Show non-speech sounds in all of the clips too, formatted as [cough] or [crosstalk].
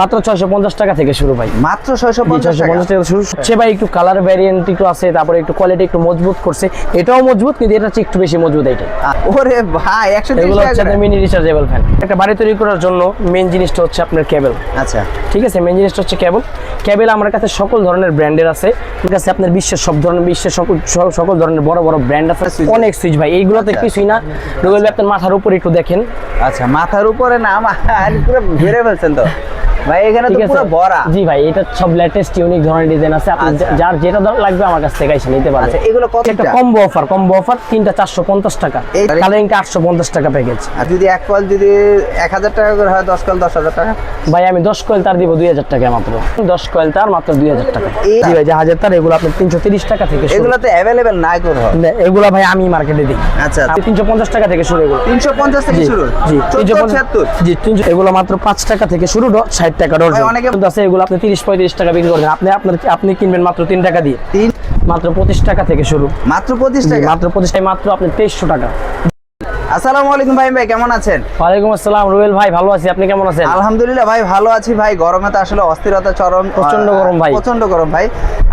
মাত্র ছয়শো পঞ্চাশ টাকা থেকে শুরু ভাই। মাত্র ছয়শো জি, পঞ্চাশ 650 টাকা শুরু হচ্ছে ভাই একটু কালার ভ্যারিয়েন্ট একটু আছে তারপরে একটু কোয়ালিটি একটু মজবুত করছে। এটাও মজবুত কিন্তু এটা একটু বেশি মজবুত এইটা ওরে ভাই একশো হচ্ছে মিনি রিচার্জেবল ফ্যান একটা বাড়ি তৈরি করার জন্য মেন জিনিসটা হচ্ছে আপনার কেবল আচ্ছা। ঠিক আছে মেন জিনিসটা হচ্ছে কেবল কেবল আমার কাছে সকল ধরনের ব্র্যান্ডের আছে। ঠিক আছে আপনার বিশ্বের সব ধরনের বিশ্বের সকল সকল ধরনের বড় বড় ব্র্যান্ড আছে। অনেক সুইচ ভাই এইগুলোতে আচ্ছা। কিছুই না। রুবেল ভাই আপনার মাথার উপর একটু দেখেন। আচ্ছা মাথার উপরে না আমার পুরো ঘিরে ফেলছেন তো। ভাই এখানে তো পুরো ভরা। জি ভাই এটা সব লেটেস্ট ইউনিক ধরনের ডিজাইন আছে। আপনি আচ্ছা। যার যেটা লাগবে আমার কাছ থেকে এসে নিতে পারবেন আচ্ছা এগুলো কত একটা কম্বো অফার কম্বো অফার তিনটা চারশো পঞ্চাশ টাকা। এই- কালারিংটা আটশো পঞ্চাশ টাকা প্যাকেজ আর যদি এক কল যদি এক হাজার টাকা করে হয় দশ কল দশ হাজার টাকা? ভাই আমি দশ কয়েল তার দিব দুই হাজার টাকা মাত্র। দশ কয়েল তার মাত্র দুই হাজার টাকা। এই- জি ভাই জাহাজের তার এগুলো তিনশো তিরিশ টাকা থেকে শুরু। এগুলো তো অ্যাভেলেবেল নাই করে হয় না, এগুলো ভাই আমি মার্কেটে দিই। আচ্ছা। তিনশো পঞ্চাশ টাকা থেকে শুরু এগুলো। তিনশো পঞ্চাশ থেকে শুরু? জি। চোদ্দ তিনশো পঞ্চাশ ছিয়াত্তর? জি তিনশো এগুলো মাত্র পাঁচ টাকা থেকে শুরু ড- ষাট টাকা ডজন অনেকে- আছে এগুলো আপনি তিরিশ পঁয়ত্রিশ টাকা বিক্রি করবেন আপনি আপনার আপনি কিনবেন মাত্র তিন টাকা দিয়ে। তিন মাত্র পঁচিশ টাকা থেকে শুরু। মাত্র পঁচিশ টাকা? মাত্র পঁচিশ টাকা মাত্র আপনি তেইশশো টাকা। আসসালামু আলাইকুম ভাই ভাই কেমন আছেন? ওয়ালাইকুম আসসালাম রুবেল ভাই ভালো আছি। আপনি কেমন আছেন? আলহামদুলিল্লাহ ভাই ভালো আছি ভাই। গরমে তো আসলে অস্থিরতা চরম প্রচণ্ড আহ, গরম ভাই। প্রচণ্ড গরম ভাই।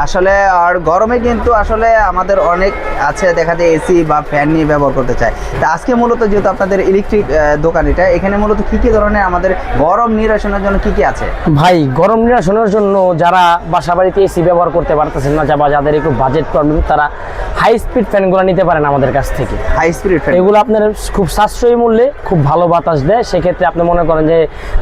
আসলে আর গরমে কিন্তু আসলে আমাদের অনেক আছে দেখা যায় এসি বা ফ্যান নিয়ে ব্যবহার করতে চায়। তা আজকে মূলত যেহেতু আপনাদের ইলেকট্রিক দোকান এটা এখানে মূলত কি কি ধরনের আমাদের গরম নিরসনের জন্য কি কি আছে? ভাই গরম নিরসনের জন্য যারা বাসা বাড়িতে এসি ব্যবহার করতে পারতেছেন না বা যাদের একটু বাজেট প্রবলেম তারা হাই স্পিড ফ্যানগুলো নিতে পারেন আমাদের কাছ থেকে। হাই স্পিড ফ্যান এগুলো আপনার খুব সাশ্রয়ী মূল্যে খুব ভালো বাতাস দেয়। সেক্ষেত্রে আপনি মনে করেন যে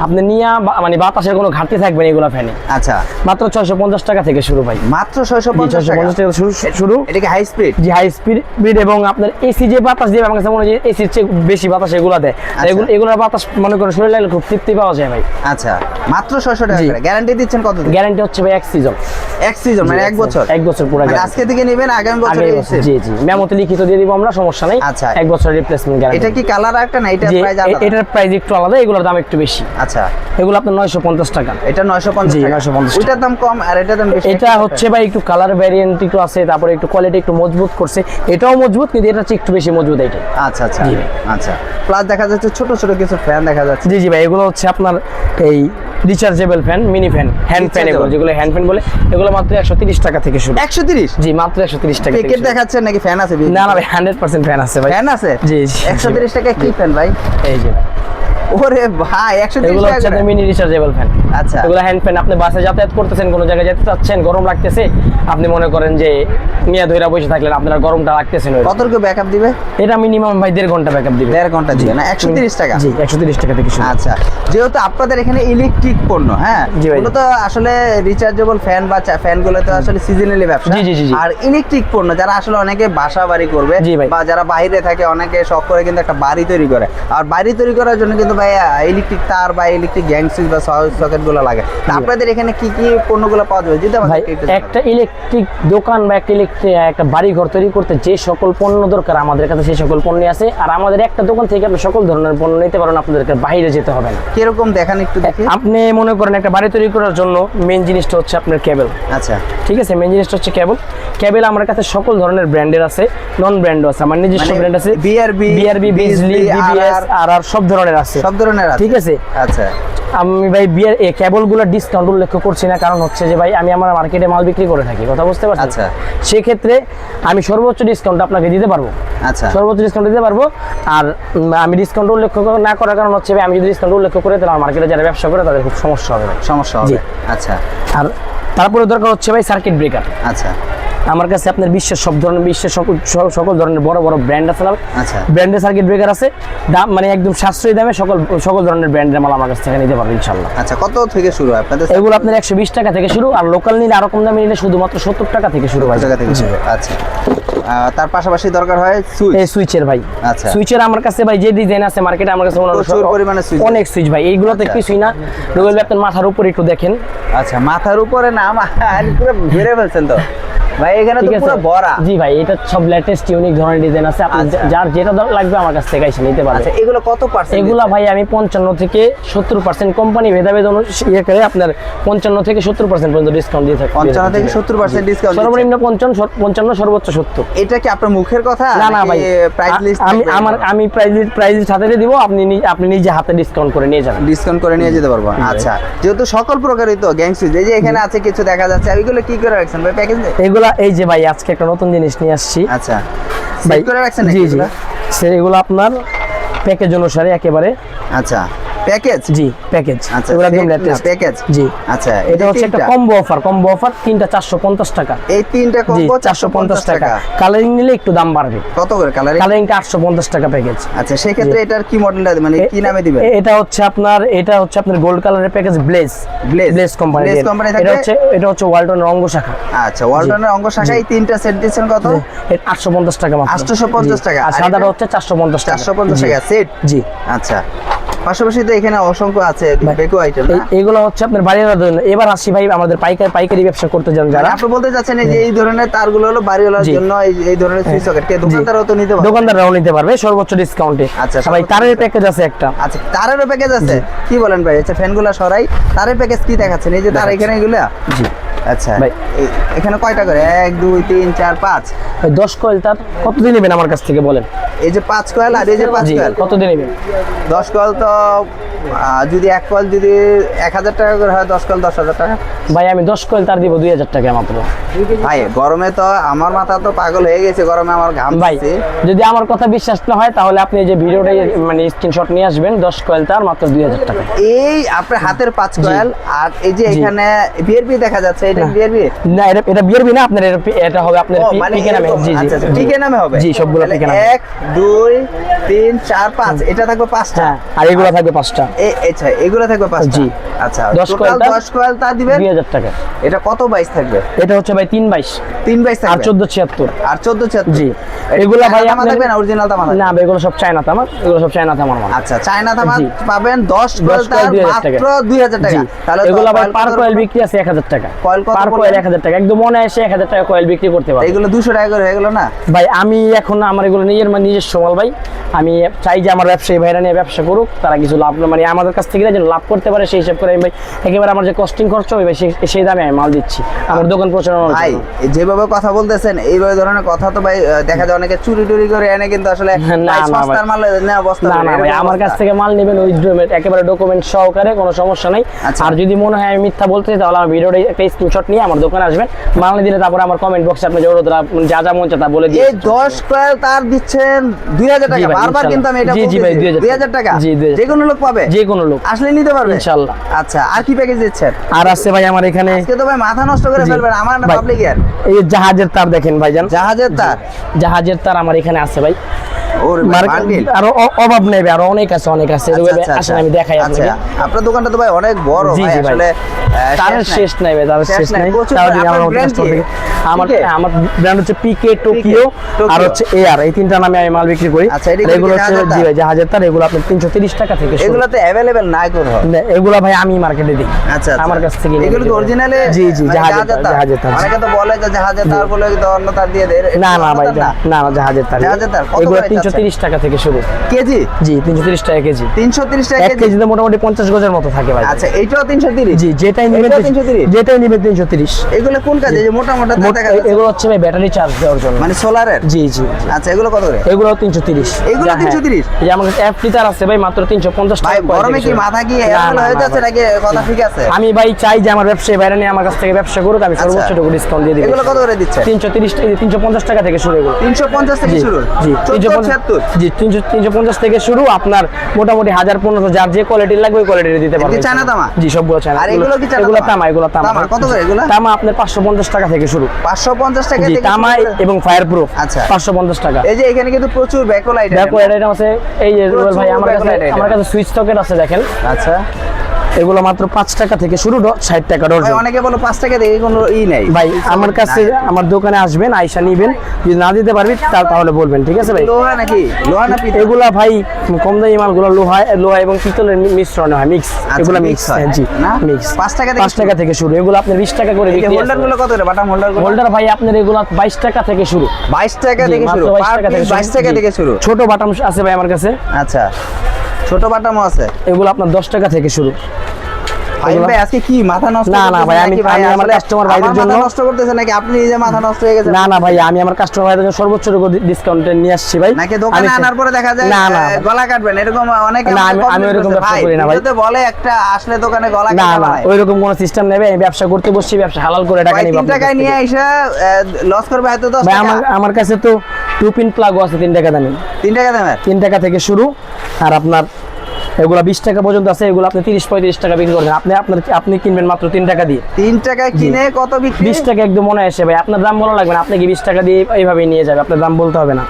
আপনি নিয়ে মানে বাতাসের কোনো ঘাটতি থাকবে না এগুলো ফ্যানে আচ্ছা। মাত্র ছয়শো পঞ্চাশ টাকা থেকে শুরু ভাই। মাত্র ছয়শো পঞ্চাশ টাকা? শুরু শুরু। এটা কি হাই স্পিড যে হাই স্পিড এবং আপনার এসি যে বাতাস দিয়ে আমার কাছে মনে হয় এসির চেয়ে বেশি বাতাস এগুলো দেয়। আচ্ছা। এগুলো এগুলোর বাতাস মনে করেন শরীর লাগলে খুব তৃপ্তি পাওয়া যায় ভাই। আচ্ছা। মাত্র ছয়শো টাকা গ্যারান্টি দিচ্ছেন কত গ্যারান্টি হচ্ছে ভাই এক সিজন এক সিজন মানে এক বছর? এক বছর পুরো মানে আজকে থেকে নেবেন আগামী বছর জি জি। মেমোতে লিখিত দিয়ে দিব আমরা সমস্যা নাই। আচ্ছা। এক বছর রিপ্লেসমেন্ট গ্যারান্টি এটা কি কালার একটা না এটা প্রাইস আলাদা? এটার প্রাইস একটু আলাদা এগুলোর দাম একটু বেশি। আচ্ছা। এগুলো আপনার নয়শো পঞ্চাশ টাকা। এটা নয়শো পঞ্চাশ জি, টাকা। 950 ওইটার দাম কম আর এটার দাম বেশি এটা হচ্ছে ভাই একটু কালার ভ্যারিয়েন্ট একটু আছে তারপরে একটু কোয়ালিটি একটু মজবুত করছে। এটাও মজবুত কিন্তু এটা হচ্ছে একটু বেশি মজবুত এটা আচ্ছা আচ্ছা। আচ্ছা। প্লাস দেখা যাচ্ছে ছোট ছোট কিছু ফ্যান দেখা যাচ্ছে। জি জি ভাই এগুলো হচ্ছে আপনার এই rechargeable fan mini fan hand fan এগুলো যেগুলো হ্যান্ড ফ্যান বলে এগুলো মাত্র একশো তিরিশ টাকা থেকে শুরু। একশো তিরিশ? জি মাত্র একশো তিরিশ টাকা থেকে। দেখাচ্ছেন নাকি ফ্যান আছে? না না ভাই হান্ড্রেড পার্সেন্ট ফ্যান আছে ভাই। ফ্যান আছে? জি, জি, একশো জি। তিরিশ টাকা কি ফ্যান ভাই এই যে। ওরে ভাই একশো তিরিশ এগুলো টাকা করে? মিনি রিচার্জেবল ফ্যান আচ্ছা এগুলো হ্যান্ড ফ্যান আপনি বাসে যাতায়াত করতেছেন কোনো জায়গায় যেতে চাচ্ছেন গরম লাগতেছে আপনি মনে করেন যে নিয়ে ধইরা বসে থাকলেন আপনার গরমটা লাগতেছেন ওই। কতটুকু ব্যাকআপ দিবে এটা মিনিমাম ভাই দেড় ঘণ্টা ব্যাকআপ দিবে দেড় ঘণ্টা দিবে না একশো তিরিশ টাকা জি একশো তিরিশ টাকা থেকে শুরু আচ্ছা যেহেতু আপনাদের এখানে ইলেকট্রিক পণ্য হ্যাঁ ভাই। মূলত আসলে রিচার্জেবল ফ্যান বা ফ্যানগুলো তো আসলে সিজনালি ব্যবসা জি, জি, জি। আর ইলেকট্রিক পণ্য যারা আসলে অনেকে বাসা বাড়ি করবে। বা যারা বাইরে থাকে অনেকে শখ করে কিন্তু একটা বাড়ি তৈরি করে আর বাড়ি তৈরি করার জন্য কিন্তু ভাই ইলেকট্রিক তার বা ইলেকট্রিক গ্যাং সুইচ বা সকেটগুলো লাগে। আপনাদের এখানে কি কি পণ্যগুলো পাওয়া যাবে? যদি ভাই একটু ইলেকট্রিক দোকান বা একটা ইলেকট্রিক একটা বাড়ি ঘর তৈরি করতে যে সকল পণ্য দরকার আমাদের কাছে সেই সকল পণ্য আছে। আর আমাদের একটা দোকান থেকে আপনি সকল ধরনের পণ্য নিতে পারেন আপনাদেরকে বাইরে যেতে হবে না। কীরকম দেখান একটু দেখি। আপনি মনে করেন একটা বাড়ি তৈরি করার জন্য মেন জিনিসটা হচ্ছে আপনার কেবল আচ্ছা। ঠিক আছে? মেন জিনিসটা হচ্ছে কেবল কেবল আমার কাছে সকল ধরনের ব্র্যান্ডের আছে নন ব্র্যান্ডও আছে আমার নিজস্ব মানে ব্র্যান্ড আছে। BRB, বিআরবি বিজলি বিবিএস আর আর সব ধরনের আছে। সব ধরনের আছে? ঠিক আছে। আচ্ছা। আমি ভাই বিয়ার এই কেবলগুলো ডিসকাউন্ট উল্লেখ করছি না কারণ হচ্ছে যে ভাই আমি আমার মার্কেটে মাল বিক্রি করে থাকি কথা বুঝতে পারছেন? আচ্ছা। সেক্ষেত্রে আমি সর্বোচ্চ ডিসকাউন্ট আপনাকে দিতে পারব। আচ্ছা। সর্বোচ্চ ডিসকাউন্ট দিতে পারব আর আমি ডিসকাউন্ট উল্লেখ না করার কারণ হচ্ছে ভাই আমি যদি ডিসকাউন্ট উল্লেখ করে তাহলে আমার মার্কেটে যারা ব্যবসা করে তাদের খুব সমস্যা হবে সমস্যা হবে। আচ্ছা। আর তারপরে দরকার হচ্ছে ভাই সার্কিট ব্রেকার আচ্ছা। আমার কাছে আপনার বিশ্বের সব ধরনের বিশ্বের সকল সকল ধরনের বড় বড় ব্র্যান্ড আছে আচ্ছা। ব্র্যান্ডের সার্কিট ব্রেকার আছে। দাম মানে একদম সাশ্রয়ী দামে সকল সকল ধরনের ব্র্যান্ডের মাল আমার কাছ থেকে নিতে পারবে ইনশাল্লাহ আচ্ছা কত থেকে শুরু আপনাদের? এগুলো আপনার একশো বিশ টাকা থেকে শুরু আর লোকাল নিলে আরও কম দামে নিলে শুধুমাত্র সত্তর টাকা থেকে শুরু হয় জায়গা থেকে শুরু আচ্ছা। তার পাশাপাশি দরকার হয় সুইচ এই সুইচের ভাই। আচ্ছা। সুইচের আমার কাছে ভাই যে ডিজাইন আছে মার্কেটে আমার কাছে প্রচুর পরিমাণে switch। অনেক সুইচ ভাই। এইগুলোতে আচ্ছা। কিছুই না। রুবেল আপনার মাথার উপর একটু দেখেন। আচ্ছা মাথার উপরে না আমার পুরো ঘিরে ফেলছেন তো। ভাই এখানে তো পুরো ভরা। জি ভাই এটা সব লেটেস্ট ইউনিক ধরনের ডিজাইন আছে। আপনি আচ্ছা। যার যেটা লাগবে আমার কাছ থেকে এসে নিতে পারবেন আচ্ছা এগুলো কত পার্সেন্ট এগুলা ভাই আমি পঞ্চান্ন থেকে সত্তর পার্সেন্ট কোম্পানি ভেদাভেদ অনু- ইয়ে করে আপনার পঞ্চান্ন থেকে সত্তর পার্সেন্ট পর্যন্ত ডিসকাউন্ট দিয়ে থাকি পঞ্চান্ন থেকে সত্তর পার্সেন্ট ডিসকাউন্ট সর্বনিম্ন পঞ্চান্ন সর- পঞ্চান্ন সর্বোচ্চ সত্তর। এটা কি আপনার মুখের কথা? না না ভাই। প্রাইস লিস্ট আমি আমার আমি প্রাইস প্রাইস হাতে দিয়ে দিব আপনি আপনি নিজে হাতে ডিসকাউন্ট করে নিয়ে যাবেন। ডিসকাউন্ট করে নিয়ে যেতে পারব। আচ্ছা যেহেতু সকল প্রকারই তো গ্যাং সুইচ এই যে এখানে আছে কিছু দেখা যাচ্ছে এগুলো কি করে রাখছেন ভাই? প্যাকেজ এগুলা এই যে ভাই আজকে একটা নতুন জিনিস নিয়ে আসছি। আচ্ছা। ভাই সেট করে রাখছেন জি জি। এগুলো? এগুলো আপনার প্যাকেজ অনুসারে একেবারে আচ্ছা। প্যাকেজ জি প্যাকেজ আচ্ছা এগুলো একদম লেটেস্ট প্যাকেজ জি। আচ্ছা এটা হচ্ছে একটা কম্বো অফার কম্বো অফার তিনটা চারশো পঞ্চাশ টাকা। এই তিনটা কম্বো চারশো পঞ্চাশ টাকা। কালারিং নিলে একটু দাম বাড়বে। কত করে কালার কালারিংটা আটশো পঞ্চাশ টাকা প্যাকেজ আচ্ছা সেক্ষেত্রে এটার কি মডেলটা মানে কি নামে দিবেন? এটা হচ্ছে আপনার এটা হচ্ছে আপনার গোল্ড কালারের package blaze? Blaze company company থাকবে? এটা হচ্ছে এটা হচ্ছে ওয়ালটনের অঙ্গ শাখা। আচ্ছা ওয়ালটনের অঙ্গ শাখায় তিনটা সেট দিচ্ছেন কত? আটশো পঞ্চাশ টাকা মাত্র। 850 টাকা। আর সাদাটা হচ্ছে চারশো পঞ্চাশ টাকা। চারশো পঞ্চাশ জি। টাকা সেট জি। আচ্ছা। পাশাপাশি তো এখানে অসংখ্য আছে বেকো আইটেম এইগুলো হচ্ছে আপনার বাড়ির জন্য এবার আসি ভাই আমাদের পাইকারি পাইকারি ব্যবসা করতে যান যারা। আপনি বলতে চাচ্ছেন যে এই ধরনের তারগুলো হলো বাড়িওয়ালার জন্য এই ধরনের সুইচ সকেট কে দোকানদারও তো নিতে পারে দোকানদাররাও নিতে পারবে সর্বোচ্চ ডিসকাউন্টে আচ্ছা, ভাই তারের প্যাকেজ আছে একটা। আচ্ছা তারেরও প্যাকেজ আছে? কি বলেন ভাই? আচ্ছা ফ্যানগুলো সরাই। তারের প্যাকেজ কি দেখাচ্ছেন? এই যে তার এখানে এগুলো? জি। আচ্ছা। ভাই। এখানে কয়টা করে? এক দুই তিন চার পাঁচ? দশ কয়েল তার কত দিন নেবেন আমার কাছ থেকে বলেন? এই যে পাঁচ কয়েল আর এই যে পাঁচ কয়েল? কত দিন নেবেন? দশ কয়েল তো যদি এক কয়েল যদি এক হাজার টাকা করে হয় দশ কয়েল দশ হাজার টাকা। ভাই আমি দশ কয়েল তার দিব দুই হাজার টাকা মাত্র। ভাই গরমে তো আমার মাথা তো পাগল হয়ে গেছে গরমে আমার ঘাম ভাই যদি আমার কথা বিশ্বাস না হয় তাহলে আপনি যে ভিডিওটা মানে স্ক্রিনশট নিয়ে আসবেন দশ কয়েল তার মাত্র দুই হাজার টাকা। এই আপনার হাতের পাঁচ কয়েল আর এই যে। এখানে বিআরপি দেখা যাচ্ছে এটা বিআরপি না এটা এটা বিয়ারবি না আপনার এটা হবে আপনার পিকে নামে। জি জি। পিকে নামে হবে। জি সবগুলো পিকে নামে। এক দুই তিন চার পাঁচ এটা থাকবে পাঁচটা। হ্যাঁ আর এগুলো থাকবে পাঁচটা। আচ্ছা এগুলো থাকবে পাঁচটা? জি। আচ্ছা দশ কোয়াল? দশ কয়েল তা দিবেন? দুই হাজার টাকা। এটা কত বাইশ থাকবে? এটা হচ্ছে ভাই তিন বাইশ। তিন বাইশ আর থাকবে চোদ্দ ছিয়াত্তর। আর চোদ্দ ছিয়াত্তর? জি। এগুলো ভাই তামা থাকবে না অরিজিনাল তামা না এগুলো সব চায়না তামার এগুলো সব চায়না তামার মাল আচ্ছা চায়না তামা পাবেন দশ কয়েল কয়েল তার 2000 টাকা। মাত্র তাহলে এগুলো কয়েল পার কয়েল বিক্রি আছে এক হাজার টাকা। কয়েল কত পার পড়বে? কয়েল এক হাজার টাকা। একদম মনে এক হাজার টাকা কয়েল বিক্রি করতে পারবে। এগুলো দুশো টাকা করে হয়ে গেল না? ভাই আমি এখন আমার এগুলো নিজের মানে নিজস্ব মাল ভাই। আমি চাই যে আমার ব্যবসায়ী ভাইরা নিয়ে ব্যবসা করুক তারা কিছু লাভ মানে আমাদের কাছ থেকে যেন লাভ করতে পারে সেই হিসাব করে আমি ভাই একেবারে আমার যে কস্টিং খরচ হবে ভাই সেই- সেই দামে আমি মাল দিচ্ছি। আমার দোকান প্রচারণার ভাই যেভাবে কথা বলতেছেন এইভাবে ধরনের কথা তো ভাই দেখা যায় অনেকে চুরি টুরি করে এনে কিন্তু আসলে না, ভাই, না, সস্তার মাল না বস্তা না না ভাই আমার কাছ থেকে মাল নেবেন ওই একেবারে ডকুমেন্ট সহকারে কোনো সমস্যা নাই। আচ্ছা। আর যদি মনে হয় আমি মিথ্যা বলতেছি তাহলে আমার ভিডিওটা একটা স্ক্রিনশট নিয়ে আমার দোকানে আসবেন। মাল নিয়ে দিলে তারপরে আমার কমেন্ট বক্সে আপনি জরুরত যা যা মন চায় তা বলে দিয়ে এই দশ কয়েল তার দিচ্ছেন দুই হাজার জি টাকা। বারবার কিন্তু আমি এটা জি, জি ভাই, 2000 টাকা। জি, যে কোনো লোক পাবে? যে কোনো লোক। আসলে নিতে পারবে? ইনশাল্লাহ। আচ্ছা আর কি প্যাকেজ দিচ্ছেন? আর আছে ভাই আমার এখানে আজকে তো ভাই মাথা নষ্ট করে। ফেলবেন। আমার না পাবলিক ইয়ার এই জাহাজের তার দেখেন ভাইজান। জাহাজের তার? জাহাজের তার আমার এখানে আছে ভাই। ওরে ভাই, মার্কেট- বান্ডিল। আরও অভাব নেবে আরও অনেক আছে অনেক আছে। আচ্ছা, আচ্ছা, আচ্ছা। আমি দেখাই আপনাকে। আপনার দোকানটা তো ভাই অনেক বড় ভাই আসলে আহ, শেষ নাই। ভাই তারের শেষ শেষ নাই, নাই। প্রচুর তাও ভাই। যদি আপনার আমার brand কাস্টমার কি? থেকে আমার ব্র্যান্ড হচ্ছে পিকে টোকিও টোকিও। আর হচ্ছে এআর এই তিনটা নামে আমি মাল বিক্রি করি। আচ্ছা, এটা আর কি এগুলো হচ্ছে জি ভাই জাহাজের তার এগুলো আপনি তিনশো তিরিশ টাকা থেকে এগুলো তো অ্যাভেলেবেল নাই কোথাও এগুলো ভাই আমি মার্কেটে দিই। আচ্ছা। আমার কাছ থেকে এগুলো কি অরিজিনালে জি জি জাহাজের জাহাজের তার অনেকে তো বলে যে জাহাজের তার বলে অন্য তার দিয়ে দেয়। না না ভাই না? জাহাজের তার জাহাজের তার, এগুলো করে তিনশো চাচ্ছেন? তিরিশ টাকা থেকে শুরু। কেজি? জি তিনশো তিরিশ টাকা কেজি। তিনশো তিরিশ টাকা এক কেজি। কেজিতে মোটামুটি পঞ্চাশ গজের মতো থাকে ভাই। আচ্ছা এইটাও তিনশো তিরিশ? জি যেটাই নেবেন 330? যেটাই নেবেন তিনশো তিরিশ। এগুলো কোন কাজে? যে মোটা মোটা দেখা এগুলো হচ্ছে ভাই ব্যাটারি চার্জ দেওয়ার জন্য। মানে সোলারের? জি জি জি। আচ্ছা এগুলো কত করে? এগুলো তিনশো তিরিশ। এগুলো 330? এই আমার কাছে অ্যাপ লিটার আছে ভাই মাত্র তিনশো পঞ্চাশ ভাই গরমে কি মাথা কি এমন হয়ে যাচ্ছে নাকি? কথা ঠিক আছে? আমি ভাই চাই যে আমার ব্যবসায়ী বাইরে নিয়ে আমার কাছ থেকে ব্যবসা করুক আমি আচ্ছা। সর্বোচ্চ টুকু ডিসকাউন্ট দিয়ে দিই এগুলো কত করে দিচ্ছে? তিনশো তিরিশ তিনশো পঞ্চাশ টাকা থেকে শুরু এগুলো। তিনশো পঞ্চাশ থেকে জি শুরু? জি তিনশো চোদ্দ ছিয়াত্তর জি তিনশো তিনশো পঞ্চাশ থেকে শুরু আপনার মোটামুটি হাজার পনেরোশো যার যে কোয়ালিটির লাগবে ওই কোয়ালিটির দিতে পারবেন। চায়না তামা? জি সবগুলো চায়না। আর এগুলো কি এগুলো তামা? এগুলো তামা। কত করে এগুলো? তামা আপনার পাঁচশো পঞ্চাশ টাকা থেকে শুরু। পাঁচশো পঞ্চাশ টাকা জি তামা এবং ফায়ার প্রুফ আচ্ছা। পাঁচশো পঞ্চাশ টাকা। এই যে এখানে কিন্তু প্রচুর ব্যাকলাইট এটা আছে। এই যে রুবেল ভাই আমার কাছে আমার কাছে সুইচ সকেট আছে দেখেন। আচ্ছা। এগুলো মাত্র পাঁচ টাকা থেকে শুরু ষাট টাকা ডজন অনেকে বলো পাঁচ টাকা দিয়ে কোনো ই নাই। ভাই আমার কাছে আমার দোকানে আসবেন আইসা নিবেন। যদি না দিতে পারবি তাহলে বলবেন ঠিক আছে ভাই? লোহা নাকি? লোহা না এগুলা ভাই কম দামি মালগুলো লোহা লোহা এবং পিতলের মিশ্রণে হয় মিক্স এগুলো মিক্স হয়, জি মিক্স পাঁচ টাকা থেকে পাঁচ টাকা থেকে শুরু এগুলো আপনার বিশ টাকা করে বিক্রি হোল্ডারগুলো কত বাটাম হোল্ডার হোল্ডার ভাই আপনার এগুলো বাইশ টাকা থেকে শুরু। বাইশ টাকা থেকে শুরু। 22 পার টাকা থেকে পিস বাইশ টাকা থেকে শুরু। ছোট বাটাম আছে ভাই আমার কাছে। আচ্ছা। ছোট বাটামও আছে। এগুলো আপনার দশ টাকা থেকে শুরু। ভাই আজকে কি মাথা নষ্ট না, না ভাই, আমি- আমি আমার আসলে ভাইদের জন্য- নষ্ট করতেছে নাকি? আপনি নিজে মাথা নষ্ট হয়ে গেছে না না ভাই আমি আমার কাস্টমার ভাইদের জন্য সর্বোচ্চ ডিসকাউন্টে নিয়ে আসছি ভাই। নাকি দোকানে আনার পরে দেখা যায় না না গলা কাটবেন। এরকম অনেক না, আমি- আমি ওইরকম ব্যবসা করি না ভাই। বলে একটা আসলে দোকানে গলা কাটা না ওই রকম কোনো সিস্টেম নেবে আমি ব্যবসা করতে বসছি ব্যবসা হালাল করে টাকা নিব তিন টাকায় নিয়ে এসে লস করবে হয়তো টাকা। আমার আমার কাছে তো টু পিন প্লাগও আছে তিন টাকা দামি। তিন টাকা তিন টাকা থেকে শুরু। আর আপনার এগুলা বিশ টাকা পর্যন্ত আছে এগুলো আপনি তিরিশ পঁয়ত্রিশ টাকা বিক্রি করবেন। আপনি আপনার আপনি কিনবেন মাত্র তিন টাকা দিয়ে। তিন টাকা কিনে কত বিক্রি? বিশ টাকা একদম মনে আসে ভাই। আপনার দাম বলা লাগবে না। আপনি কি বিশ টাকা দিয়ে এইভাবে নিয়ে যাবে? আপনার দাম বলতে হবে না।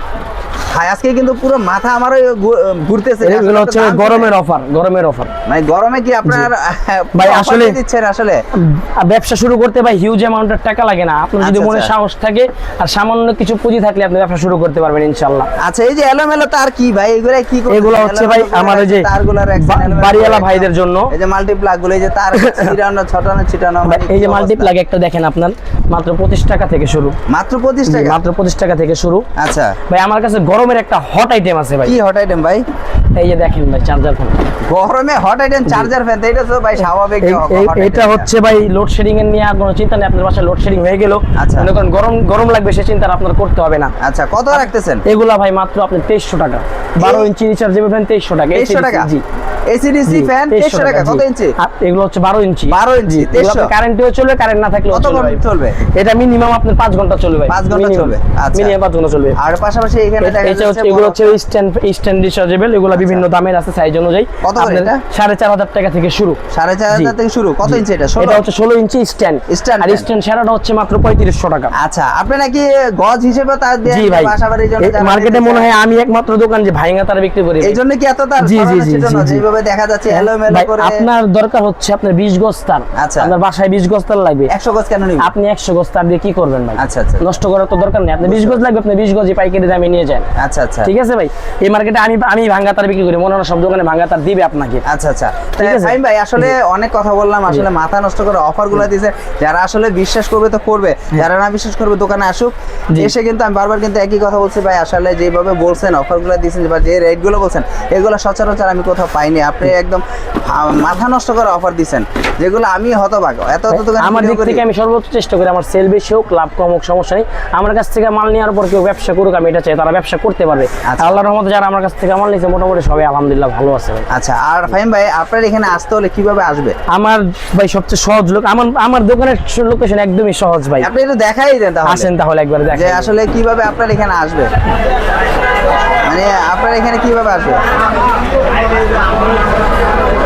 ভাই আজকে কিন্তু পুরো মাথা আমারও ঘু- ঘুরতেছে। এগুলো হচ্ছে গরমের অফার গরমের অফার মানে গরমে কি আপনার ভাই, আসলে- দিচ্ছেন আসলে? ব্যবসা শুরু করতে ভাই হিউজ অ্যামাউন্টের টাকা লাগে না। আপনার যদি আচ্ছা, মনে আচ্ছা। সাহস থাকে আর সামান্য কিছু পুঁজি থাকলে আপনি ব্যবসা শুরু করতে পারবেন ইনশাল্লাহ আচ্ছা এই যে এলোমেলো তার কি ভাই? এগুলা কি? এগুলো হচ্ছে ভাই আমার যে বাড়িওয়ালা ভাইদের জন্য। এই যে মাল্টিপ্লাগগুলো এই যে তার [laughs] ছিটানো ছটানো ছিটানো মানে এই যে? মাল্টিপ্লাগ একটা দেখেন আপনার। মাত্র পঁচিশ টাকা থেকে শুরু। মাত্র পঁচিশ টাকা? মাত্র পঁচিশ টাকা থেকে শুরু। আচ্ছা। ভাই আমার কাছে গরমের একটা হট আইটেম আছে ভাই। কি হট আইটেম ভাই? এই যে দেখেন ভাই চার্জার ফোন গরমে হট আইটেম চার্জার ফ্যান এটা তো ভাই স্বাভাবিক। এটা হচ্ছে ভাই লোডশেডিং এর নিয়ে আর কোনো চিন্তা নেই আপনার বাসায় লোডশেডিং হয়ে গেল। আচ্ছা। মনে করেন গরম গরম লাগবে সে চিন্তা আপনার করতে হবে না। আচ্ছা কত রাখতেছেন? এগুলা ভাই মাত্র আপনি তেইশশো টাকা। বারো ইঞ্চি রিচার্জেবল ফ্যান তেইশশো টাকা। তেইশশো ACDC, টাকা? জি। এসিডিসি ফ্যান 2300 টাকা কত ইঞ্চি? এগুলো হচ্ছে বারো ইঞ্চি। 12 ইঞ্চি, 2300 কারেন্টেও চলবে কারেন্ট না থাকলেও চলবে চলবে? এটা মিনিমাম আপনার পাঁচ ঘণ্টা চলবে ভাই পাঁচ ঘণ্টা চলবে, আচ্ছা। মিনিমাম পাঁচ ঘণ্টা চলবে। আর পাশাপাশি এখানে দেখা হচ্ছে যাচ্ছে এগুলো হচ্ছে স্ট্যান্ড স্ট্যান্ড রিচার্জেবল এগুলো বিভিন্ন দামের আছে সাইজ অনুযায়ী। কত এটা? টাকা থেকে শুরু। থেকে শুরু। কত ইঞ্চি এটা? এটা হচ্ছে ষোলো ইঞ্চি স্ট্যান্ড। আর স্ট্যান্ড। সেরাটা হচ্ছে মাত্র পঁয়ত্রিশশো টাকা। আচ্ছা আপনি নাকি গজ হিসেবে তার জি ভাই। মার্কেটে মনে হয় আমি একমাত্র দোকান যে ভাইঙ্গা তারা বিক্রি করি কি এত তার জি, জি, জি। যেভাবে দেখা যাচ্ছে এলোমেলো করে। আপনার দরকার হচ্ছে আপনার বিশ গজ তার। আচ্ছা। আপনার বাসায় বিশ গজ তার লাগবে। একশো গজ কেন আপনি একশো গজ তার দিয়ে কি করবেন ভাই? আচ্ছা, আচ্ছা। নষ্ট করার তো দরকার নেই। আপনি বিশ গজ লাগবে আপনি বিশ গজই পাইকারি দামে নিয়ে যান। আচ্ছা আচ্ছা। ঠিক আছে ভাই? এই মার্কেটে আমি আমি ভাঙ্গা তার বিক্রি করি মনে হয় সব দোকানে ভাঙ্গা তার দিবে আপনাকে। আচ্ছা আচ্ছা? ফাইন ভাই আসলে অনেক কথা বললাম আসলে মাথা নষ্ট করে অফারগুলো দিয়েছে। যারা আসলে বিশ্বাস করবে তো করবে যারা না বিশ্বাস করবে দোকানে আসুক। এসে কিন্তু আমি বারবার কিন্তু একই কথা বলছি ভাই আসলে যেভাবে বলছেন অফারগুলো দিয়েছেন বা যে রেটগুলো বলছেন এগুলো সচরাচর আমি কোথাও পাইনি। আপনি একদম মাথা নষ্ট করে অফার দিয়েছেন যেগুলো আমি হতভাগ। এত এত দোকানে আমার দিক থেকে আমি সর্বোচ্চ চেষ্টা করি আমার সেল বেশি হোক লাভ কম হোক সমস্যা নেই। আমার কাছ থেকে মাল নেওয়ার পর কেউ ব্যবসা করুক আমি এটা চাই তারা ব্যবসা করতে পারবে। আচ্ছা। আল্লাহর রহমতে যারা আমার কাছ থেকে মাল নিয়েছে মোটামুটি সবাই আলহামদুলিল্লাহ ভালো আছে আচ্ছা আর ফাহিম ভাই আপনার এখানে আসতে হলে কীভাবে আসবে? আমার ভাই সবচেয়ে সহজ লোক আমার আমার দোকানের লোকেশন একদমই সহজ ভাই। আপনি একটু দেখাই দেন তাহলে। আসেন তাহলে একবার যে আসলে কীভাবে আপনার এখানে আসবে? মানে আপনার এখানে কীভাবে আসবে?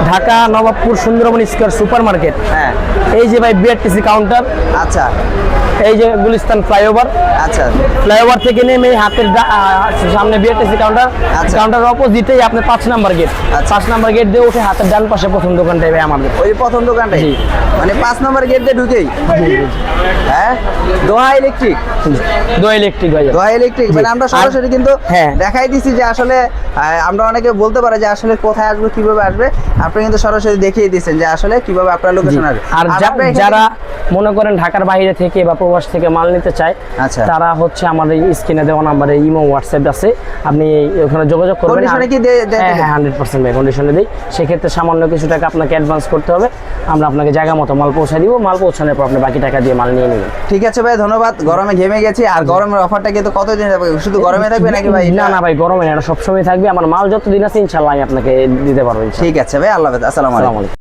Dhaka Nawabpur Sundarban square super market হ্যাঁ। এই যে ভাই বিআরটিসি কাউন্টার আচ্ছা। এই যে গুলিস্তান ফ্লাইওভার। আচ্ছা। ফ্লাইওভার থেকে নেমে হাতের সামনে বিআরটিসি কাউন্টার আচ্ছা। কাউন্টার অপোজিটেই আপনি পাঁচ নাম্বার গেট আচ্ছা। পাঁচ নাম্বার গেট দিয়ে উঠে হাতের ডান পাশে প্রথম দোকানটাই ভাই আমাদের। ওই প্রথম দোকানটাই। মানে পাঁচ নম্বর গেট দিয়ে ঢুকেই? হ্যাঁ? দোহা ইলেকট্রিক দো ইলেকট্রিক ভাই। দোহা ইলেকট্রিক মানে আমরা সরাসরি কিন্তু হ্যাঁ। দেখাই দিছি যে আসলে আমরা অনেকে বলতে পারে যে আসলে কোথায় আসবে কীভাবে আসবে। আপনি কিন্তু সরাসরি দেখিয়ে দিয়েছেন যে আসলে কীভাবে আপনার। লোকেশন আসবে আর যারা মনে করেন ঢাকার বাইরে থেকে বা প্রবাস থেকে মাল নিতে চায় আচ্ছা। তারা হচ্ছে আমাদের স্ক্রিনে দেওয়া নাম্বারে ইমো হোয়াটসঅ্যাপ আছে। আপনি ওখানে যোগাযোগ করবেন। Condition-এ কি হ্যাঁ? হ্যাঁ হান্ড্রেড পার্সেন্ট ভাই কন্ডিশনে দিই। সেক্ষেত্রে সামান্য কিছু টাকা আপনাকে অ্যাডভান্স করতে হবে। আমরা আপনাকে জায়গা মতো মাল পৌঁছে দিব। মাল পৌঁছানোর পর আপনি বাকি টাকা দিয়ে মাল নিয়ে নেবেন। ঠিক আছে ভাই ধন্যবাদ। গরমে ঘেমে গেছি। আর গরমের অফারটা কিন্তু কতদিন থাকবে শুধু গরমে থাকবে নাকি ভাই? না না ভাই গরমে না সবসময় থাকবে। আমার মাল যত যতদিন আছে ইনশাল্লাহ আমি আপনাকে দিতে পারব ঠিক আছে ভাই আল্লাহ হাফেজ আসসালামু আলাইকুম আসসালামু আলাইকুম